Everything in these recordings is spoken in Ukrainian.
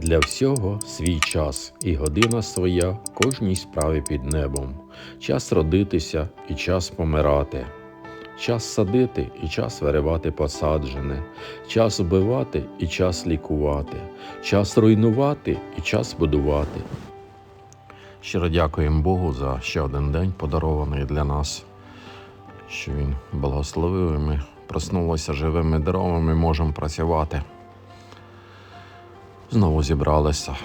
Для всього свій час і година своя кожній справі під небом. Час родитися і час помирати. Час садити і час виривати посаджене, час вбивати і час лікувати, час руйнувати і час будувати. Щиро дякуємо Богу за ще один день, подарований для нас, що Він благословив, і ми проснулися живими здоровими, можемо працювати. Знову зібралися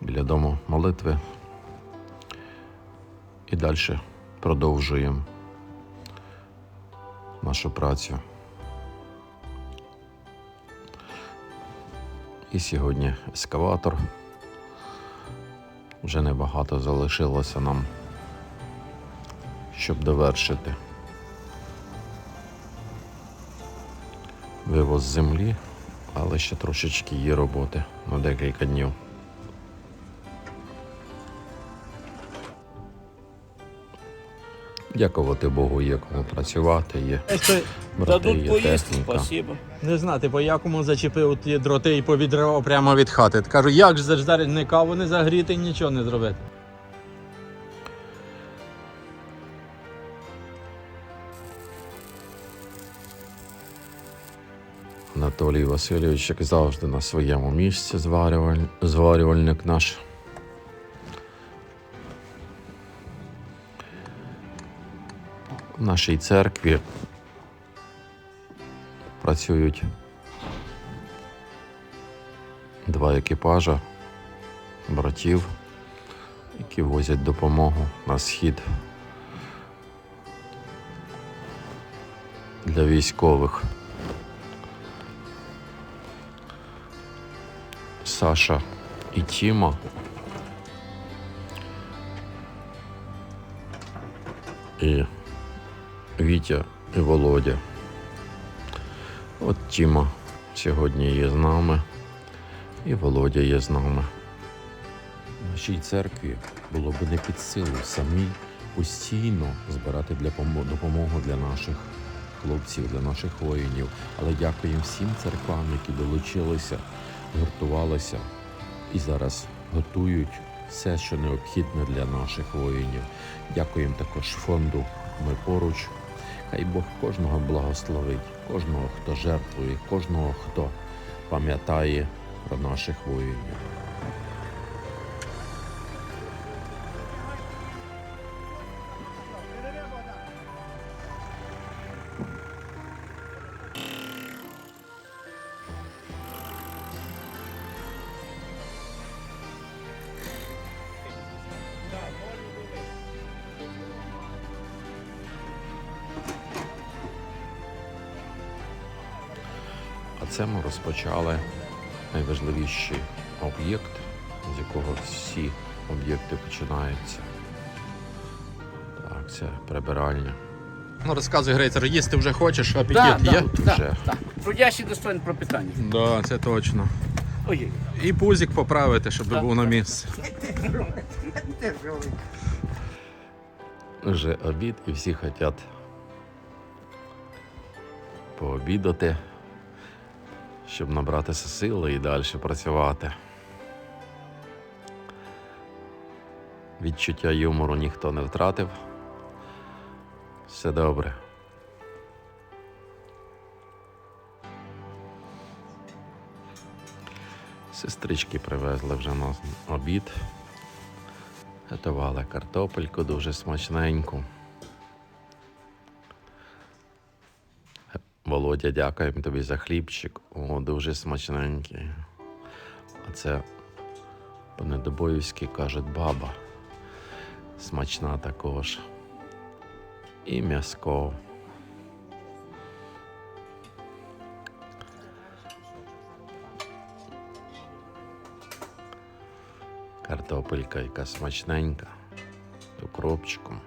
біля дому молитви і далі продовжуємо нашу працю. І сьогодні ескаватор. Вже небагато залишилося нам, щоб довершити вивоз землі, але ще трошечки є роботи на декілька днів. Дякувати Богу, є кому працювати, є Якщо брати, дадуть є поїсти, техніка. спасибо. Не знати, по якому зачепив ті дроти і повідривав прямо від хати. Кажу, як же ж зараз не каву не загріти, нічого не зробити. Анатолій Васильович, як завжди, на своєму місці, зварюваль... зварювальник наш. В нашій церкві працюють два екіпажа братів, які возять допомогу на схід для військових. Саша і Тіма. І Вітя і Володя. От Тіма сьогодні є з нами, і Володя є з нами. Нашій церкві було б не під силу самій постійно збирати для допомогу для наших хлопців, для наших воїнів. Але дякуємо всім церквам, які долучилися, гуртувалися і зараз готують все, що необхідне для наших воїнів. Дякуємо також фонду Ми поруч. Хай Бог кожного благословить, кожного, хто жертвує, кожного, хто пам'ятає про наших воїнів. Це ми розпочали найважливіший об'єкт, з якого всі об'єкти починаються. Так, це прибиральня. Ну розказуй, Грейцер, їсти вже хочеш, апетит Да, є? да, да, вже. да. Трудящий достоин пропитання. Да, це точно. Ой, І пузик поправити, щоб Так, був на місці. Вже обід і всі хочуть пообідати, щоб набратися сили і далі працювати. Відчуття юмору ніхто не втратив. Все добре. Сестрички привезли вже на обід. Готували картопельку дуже смачненьку. Володя, дякуємо тобі за хлібчик. О, дуже смачненький. А це по-недобоївськи кажуть баба. Смачна також. І м'яско. Картопелька, яка смачненька, з укропчиком.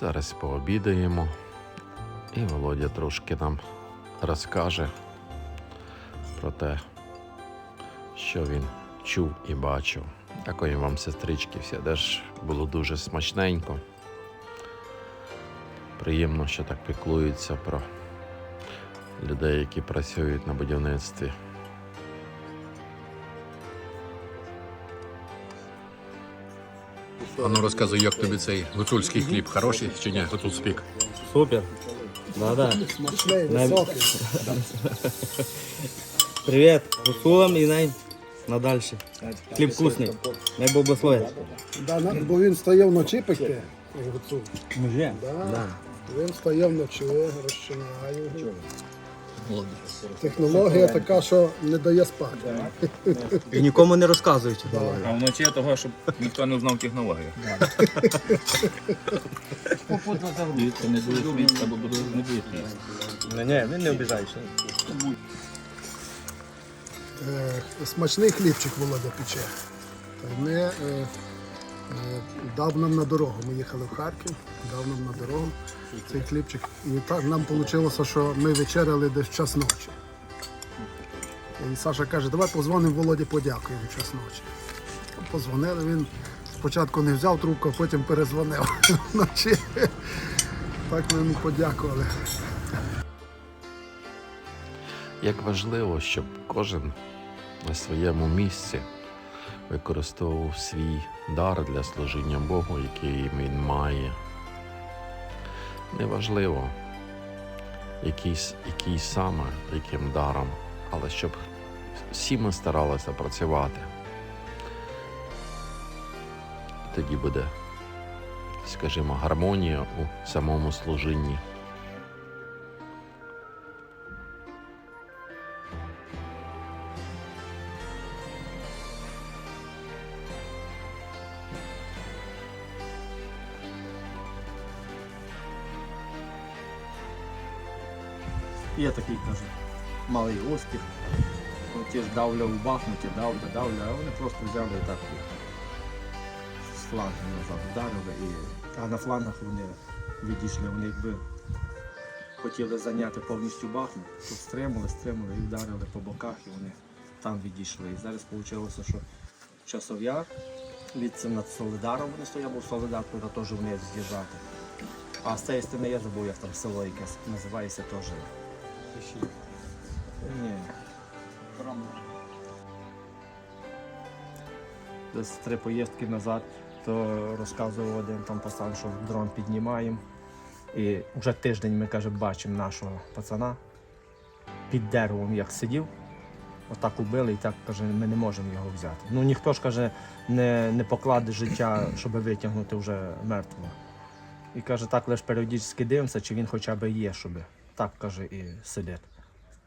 Зараз пообідаємо, і Володя трошки нам розкаже про те, що він чув і бачив. Дякую вам, сестрички, все теж було дуже смачненько. Приємно, що так піклуються про людей, які працюють на будівництві. А ну розказуй, як тобі цей гуцульський хліб, хороший чи ні, гуцульспік? Супер. Да-да. Смачний, Най- високий. Привет, гусулам і най надальше. Хліб вкусний. Не благословить. Да, на- бо він стає вночі пекти. гуцул. Може? Да. Він стає вночі, розчиняє. Його. Технологія така, що не дає спати. І нікому не розказують. А вночі того, щоб ніхто не знав технологію. Дивіться, не дуже або буде не буде їсти. Ні, він не обіжається. Е, Смачний хлібчик Володя пече. Не е, дав нам на дорогу. Ми їхали в Харків, дав нам на дорогу цей хлібчик. І так нам вийшло, що ми вечеряли десь в час ночі. І Саша каже, давай позвонимо Володі, подякуємо в час ночі. Позвонили, він спочатку не взяв трубку, а потім перезвонив вночі. Так ми йому подякували. Як важливо, щоб кожен на своєму місці використовував свій дар для служіння Богу, який він має. Неважливо, який, який саме, яким даром, але щоб всі ми старалися працювати. Тоді буде, скажімо, гармонія у самому служінні. Є такий, каже, малий успіх. Ну, Ті ж давля у Бахмуті, давля, давля, а вони просто взяли і так з флангу назад вдарили. І... А на флангах вони відійшли, вони якби хотіли зайняти повністю Бахмут, то стримали, стримали і вдарили по боках, і вони там відійшли. І зараз вийшло, що часов'яр, від над Солидаром вони стояли, бо Солидар туди теж вниз з'їжджати. А з цієї сторони я забув, як там село якесь називається теж. Ні. Десь три поїздки назад, то розказував один там пацан, що дрон піднімаємо. І вже тиждень ми каже, бачимо нашого пацана під деревом, як сидів. Отак убили і так каже, ми не можемо його взяти. Ну ніхто ж каже, не, не покладе життя, щоб витягнути вже мертвого. І каже, так лише періодично дивимося, чи він хоча б є, щоб так каже і сидить.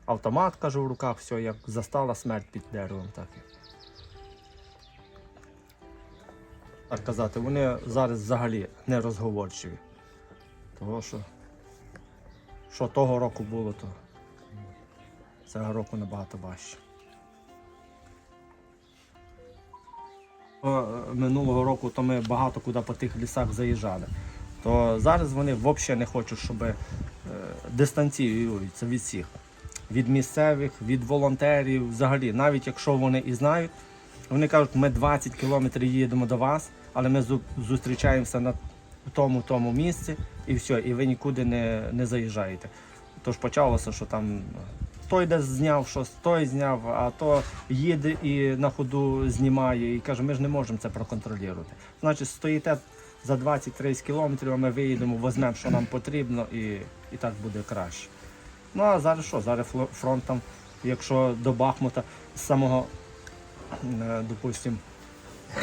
Автомат, каже, в руках, все, як застала смерть під деревом, так і. Так казати, вони зараз взагалі не розговорчиві. Того, що, що того року було, то цього року набагато важче. Минулого року то ми багато куди по тих лісах заїжджали. То зараз вони взагалі не хочуть, щоб е, дистанціюються від всіх. Від місцевих, від волонтерів, взагалі, навіть якщо вони і знають, вони кажуть, ми 20 кілометрів їдемо до вас, але ми зустрічаємося на тому тому місці і все, і ви нікуди не, не заїжджаєте. Тож почалося, що там той десь зняв щось, той зняв, а то їде і на ходу знімає і каже, ми ж не можемо це проконтролювати. Значить, стоїте за 20-30 кілометрів, ми виїдемо, візьмемо, що нам потрібно, і, і так буде краще. Ну а зараз що? Зараз фронт там, якщо до Бахмута з самого, е, допустим,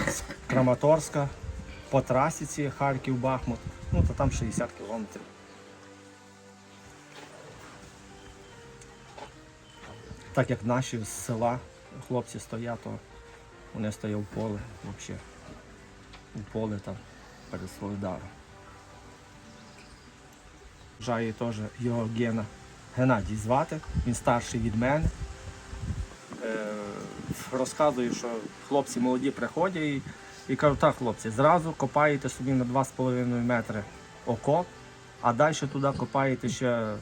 з Краматорська по трасі ці Харків-Бахмут, ну то там 60 кілометрів. Так як наші з села хлопці стоять, то вони стоять в поле взагалі. У поле там перед Солидаром. Жає теж його Гена. Геннадій звати, він старший від мене. Е, розказує, що хлопці молоді приходять і, і кажуть, так, хлопці, зразу копаєте собі на 2,5 метри окоп, а далі туди копаєте ще,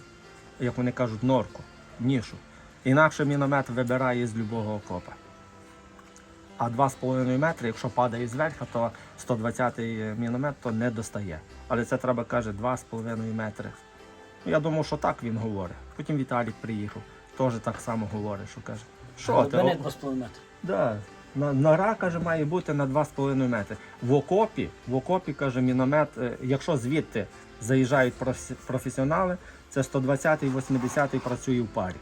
як вони кажуть, норку, нішу. Інакше міномет вибирає з любого окопа. А 2,5 метри, якщо падає зверху, то 120-й міномет то не достає. Але це треба, каже, 2,5 метри. Ну, я думав, що так він говорить. Потім Віталік приїхав, теж так само говорить, що каже. Що ти? Мене 2,5 метри. Да. На- Нора, каже, має бути на 2,5 метри. В окопі, в окопі, каже, міномет, е, якщо звідти заїжджають професіонали, це 120-й, 80-й працює в парі.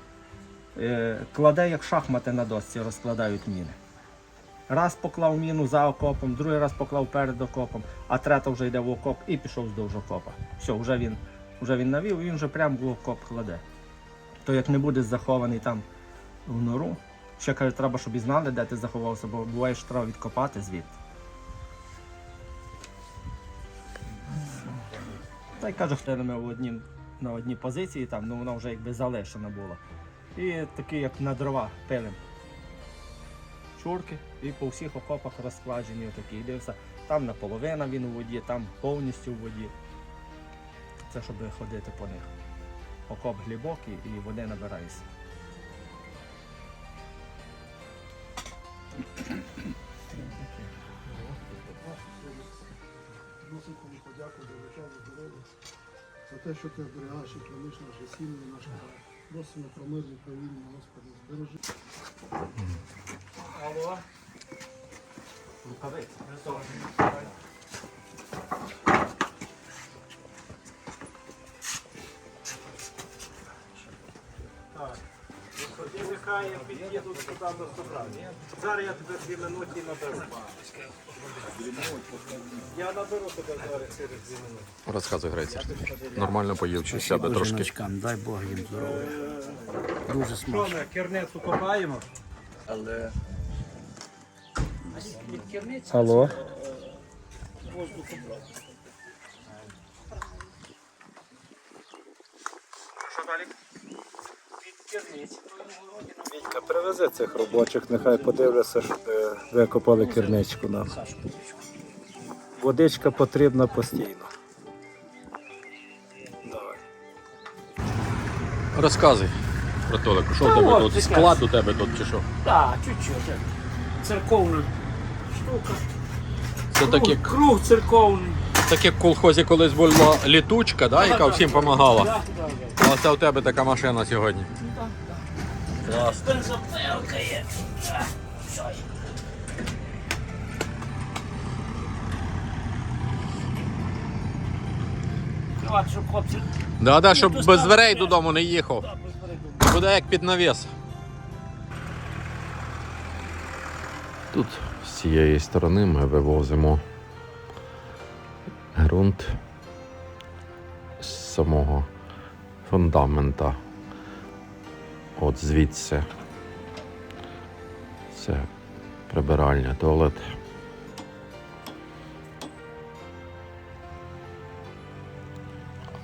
Е, Кладе, як шахмати на досці, розкладають міни. Раз поклав міну за окопом, другий раз поклав перед окопом, а третя вже йде в окоп і пішов вздовж окопа. Все, вже він, вже він навів, він вже прямо в окоп кладе. То як не буде захований там в нору, ще каже, треба, щоб і знали, де ти заховався, бо буває, що треба відкопати звідти. Та й каже, хто на одній, на одній позиції, там, ну вона вже якби залишена була. І такий, як на дрова, пилим. Чурки і по всіх окопах розкладені отакі. Дивився, там наполовина він у воді, там повністю у воді. Це щоб ходити по них. Окоп глибокий і води набирається. Тобі подяку за здоров'я, за те, що ти оберігаєш і храниш наші сім'ї, наш край. Просимо про мир і правильні, Господи, збережи. Алло. Нехай сюди до собрання. Зараз я тебе дві минуті наберу. Я наберу тебе зараз через дві минути. Розказуй греця. Нормально поїв чи сяде трошки. Жіночкам, дай Бог їм здоров'я. Дуже смачно. Що ми керницю копаємо? Але Алло. Що далі? Вітька, привези цих робочих, нехай подивляться, щоб е, викопали керничку нам. Водичка потрібна постійно. Давай. Розказуй про Толику. Що в тебе тут? Склад у тебе тут чи що? Так, чуть-чуть. Церковна штука. Це так як, Круг церковний. так як в колхозі колись була літучка, да, яка всім допомагала. Так, так, так. А це у тебе така машина сьогодні. Бензопилка є. А. Кривати, щоб хлопці. Да, да, щоб то без ставиш дверей додому не їхав. Так, без. Буде як під навіс. Тут цієї сторони ми вивозимо ґрунт з самого фундамента. От звідси. Це прибиральня, туалет.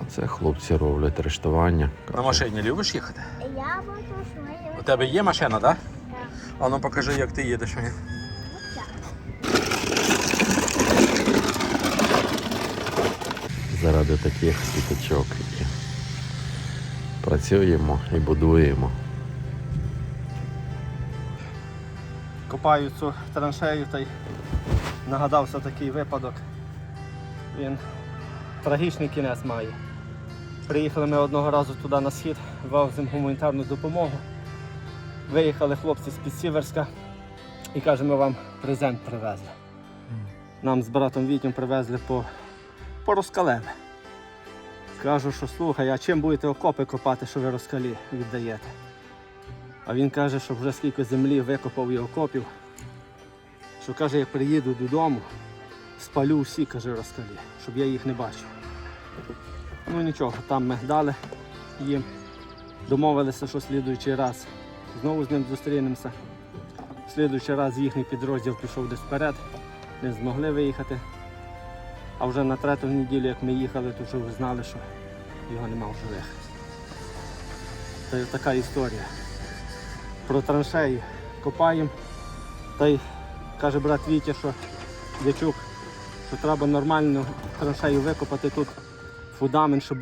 А це хлопці роблять рештування. На машині любиш їхати? Я буду свою У тебе є машина, так? Да? А ну покажи, як ти їдеш мені. Заради таких діточок. І працюємо і будуємо. Копаю цю траншею та й нагадався такий випадок. Він трагічний кінець має. Приїхали ми одного разу туди на схід, веземо гуманітарну допомогу. Виїхали хлопці з Підсіверська і каже, ми вам презент привезли. Нам з братом Вітєм привезли по, по розкалеве. Кажу, що слухай, а чим будете окопи копати, що ви розкалі віддаєте? А він каже, що вже скільки землі викопав і окопів. Що каже, як приїду додому, спалю всі, каже, розкалі, щоб я їх не бачив. Ну нічого, там ми дали їм. Домовилися, що слідуючий раз знову з ним зустрінемося. Слідуючий раз їхній підрозділ пішов десь вперед, не змогли виїхати. А вже на третю неділю, як ми їхали, то вже знали, що його нема в живих. Це така історія про траншеї копаємо. Та й каже брат Вітя, що Дячук, що треба нормально траншею викопати тут фундамент, щоб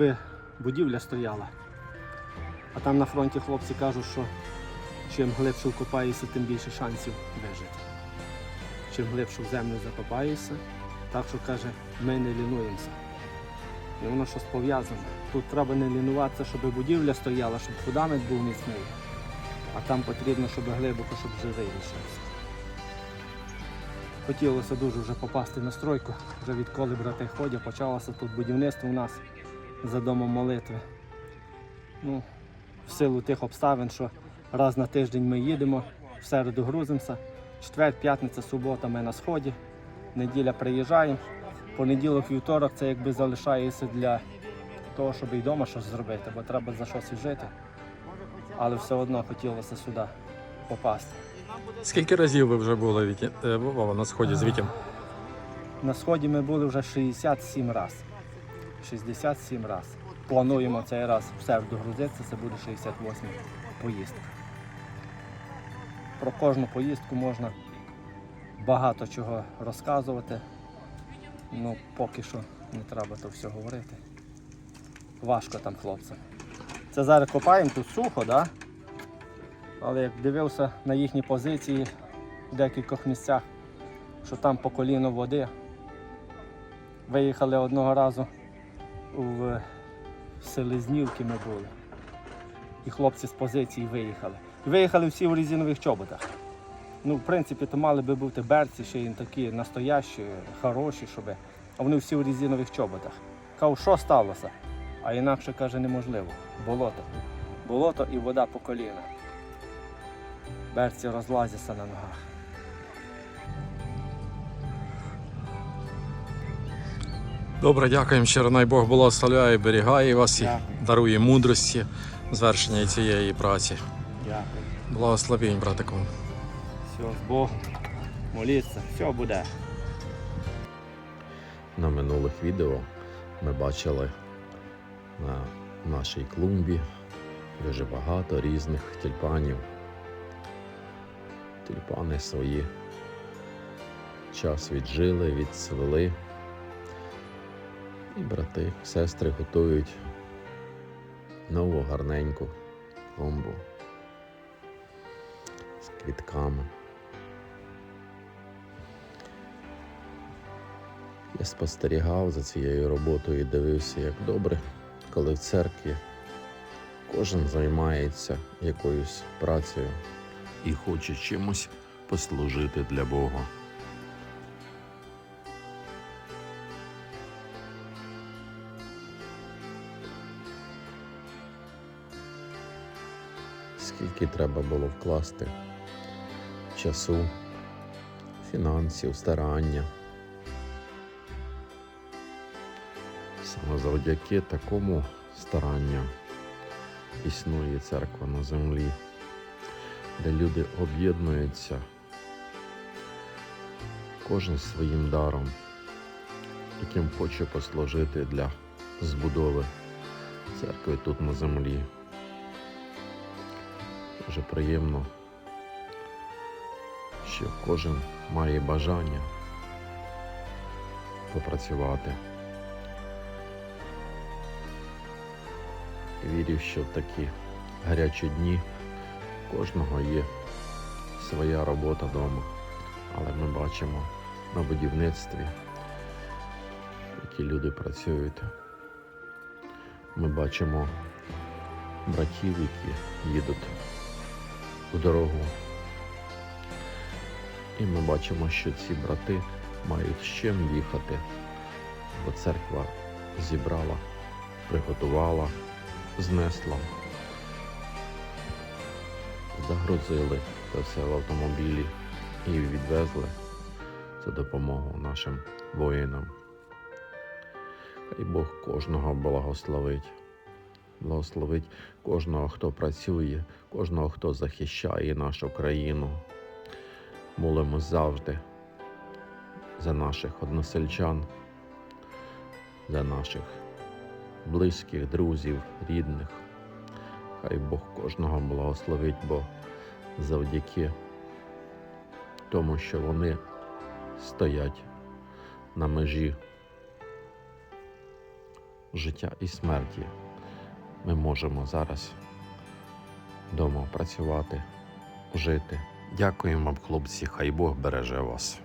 будівля стояла. А там на фронті хлопці кажуть, що чим глибше вкопаєшся, тим більше шансів вижити. чим глибше в землю закопаєшся. Так що каже, ми не лінуємося. І воно щось пов'язане. Тут треба не лінуватися, щоб будівля стояла, щоб фундамент був міцний. А там потрібно, щоб глибоко, щоб живий лишився. Хотілося дуже вже попасти на стройку. Вже відколи брати ходять, почалося тут будівництво у нас за домом молитви. Ну, в силу тих обставин, що раз на тиждень ми їдемо, в середу грузимося, четвер, п'ятниця, субота ми на сході, неділя приїжджаємо. Понеділок, вівторок це якби залишається для того, щоб і вдома щось зробити, бо треба за щось жити. Але все одно хотілося сюди попасти. Скільки разів ви вже були Віті, е, на сході з Вітєм? На сході ми були вже 67 разів. 67 разів. Плануємо цей раз в середу грузитися, це буде 68 поїздка. Про кожну поїздку можна багато чого розказувати. Ну, поки що не треба то все говорити. Важко там хлопцям. Це зараз копаємо тут сухо, да? але як дивився на їхні позиції в декількох місцях, що там по коліно води. Виїхали одного разу в Селезнівки ми були. І хлопці з позиції виїхали. Виїхали всі в резинових чоботах. Ну, в принципі, то мали би бути берці, ще й такі настоящі, хороші, щоб. А вони всі в резинових чоботах. Кажу, що сталося? А інакше каже, неможливо. Болото. Болото і вода по коліна. Берці розлазяться на ногах. Добре, дякуємо щиро. Най Бог благословляє, берігає вас і Дякую. дарує мудрості звершення цієї праці. Дякую. Благословінь, братику. Все, з Богом. Моліться, все буде. На минулих відео ми бачили на нашій клумбі дуже багато різних тюльпанів. Тюльпани свої час віджили, відцвели. І брати, сестри готують нову гарненьку клумбу з квітками. Я спостерігав за цією роботою і дивився, як добре, коли в церкві кожен займається якоюсь працею і хоче чимось послужити для Бога. Скільки треба було вкласти часу, фінансів, старання. Завдяки такому старанню існує церква на землі, де люди об'єднуються кожен своїм даром, яким хоче послужити для збудови церкви тут на землі. Дуже приємно, що кожен має бажання попрацювати. Вірю, що в такі гарячі дні кожного є своя робота вдома. Але ми бачимо на будівництві, які люди працюють. Ми бачимо братів, які їдуть у дорогу. І ми бачимо, що ці брати мають з чим їхати, бо церква зібрала, приготувала знесла. Загрузили це все в автомобілі і відвезли цю допомогу нашим воїнам. Хай Бог кожного благословить. Благословить кожного, хто працює, кожного, хто захищає нашу країну. Молимо завжди за наших односельчан, за наших близьких, друзів, рідних. Хай Бог кожного благословить, бо завдяки тому, що вони стоять на межі життя і смерті, ми можемо зараз вдома працювати, жити. Дякуємо вам, хлопці, хай Бог береже вас.